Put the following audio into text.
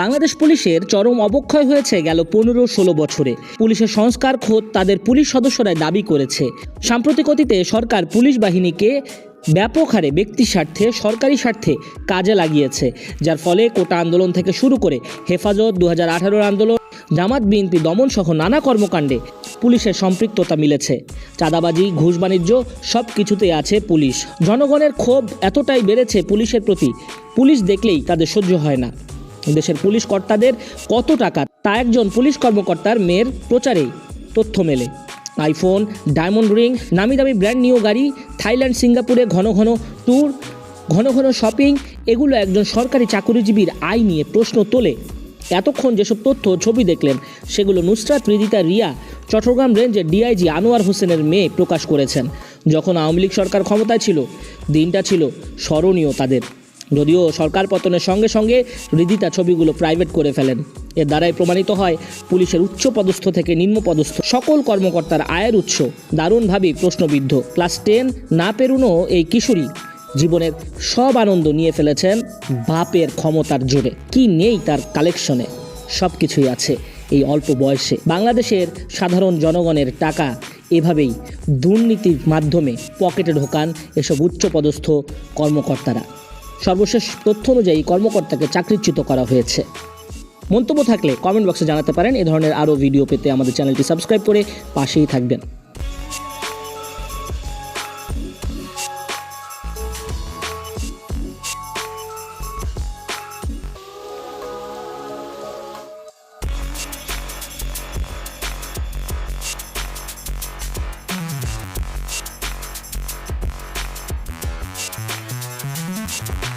বাংলাদেশ পুলিশের চরম অবক্ষয় হয়েছে গেল পনেরো ষোলো বছরে। পুলিশের সংস্কার খোদ তাদের পুলিশ সদস্যরাই দাবি করেছে। সাম্প্রতিক অতীতে সরকার পুলিশ বাহিনীকে ব্যাপক হারে ব্যক্তি স্বার্থে, সরকারি স্বার্থে কাজে লাগিয়েছে, যার ফলে কোটা আন্দোলন থেকে শুরু করে হেফাজত দু হাজার আঠারো আন্দোলন, জামাত, বিএনপি দমন সহ নানা কর্মকাণ্ডে পুলিশের সম্পৃক্ততা মিলেছে। চাঁদাবাজি ঘুষ বাণিজ্য সব কিছুতেই আছে পুলিশ। জনগণের ক্ষোভ এতটাই বেড়েছে পুলিশের প্রতি। পুলিশ দেখলেই তাদের সহ্য হয় না। দেশের পুলিশ কর্তাদের কত টাকা? তা একজন পুলিশ কর্মকর্তার মেয়ের প্রচারেই তথ্য মেলে। আইফোন, ডায়মন্ড রিং, নামি দামি ব্র্যান্ড নিউ গাড়ি, থাইল্যান্ড, সিঙ্গাপুরে ঘন ঘন ট্যুর, ঘন ঘন শপিং, এগুলো একজন সরকারি চাকুরিজীবীর আয় নিয়ে প্রশ্ন তোলে। এতক্ষণ যেসব তথ্য ছবি দেখলেন, সেগুলো নুসরাত রিদিতা রিয়া, চট্টগ্রাম রেঞ্জের ডিআইজি আনোয়ার হোসেনের মেয়ে প্রকাশ করেছেন। যখন আওয়ামী লীগ সরকার ক্ষমতায় ছিল, দিনটা ছিল স্মরণীয় তাদের। যদিও সরকার পতনের সঙ্গে সঙ্গে রিদিতা ছবিগুলো প্রাইভেট করে ফেলেন। এর দ্বারাই প্রমাণিত হয়, পুলিশের উচ্চ পদস্থ থেকে নিম্ন পদস্থ সকল কর্মকর্তার আয়ের উৎস দারুণভাবেই প্রশ্নবিদ্ধ। ক্লাস টেন, না পেরুনও এই কিশোরী জীবনের সব আনন্দ নিয়ে ফেলেছেন বাপের ক্ষমতার জোরে। কি নেই তার কালেকশনে সব কিছুই আছে এই অল্প বয়সে। বাংলাদেশের সাধারণ জনগণের টাকা এভাবেই দুর্নীতির মাধ্যমে পকেটে ঢোকান এসব উচ্চপদস্থ কর্মকর্তারা। সর্বশেষ তথ্য অনুযায়ী কর্মকর্তাকে চাকরিচ্যুত করা হয়েছে। মন্তব্য থাকলে কমেন্ট বক্সে জানাতে পারেন। এ ধরনের আরও ভিডিও পেতে আমাদের চ্যানেলটি সাবস্ক্রাইব করে পাশেই থাকবেন। Podcast.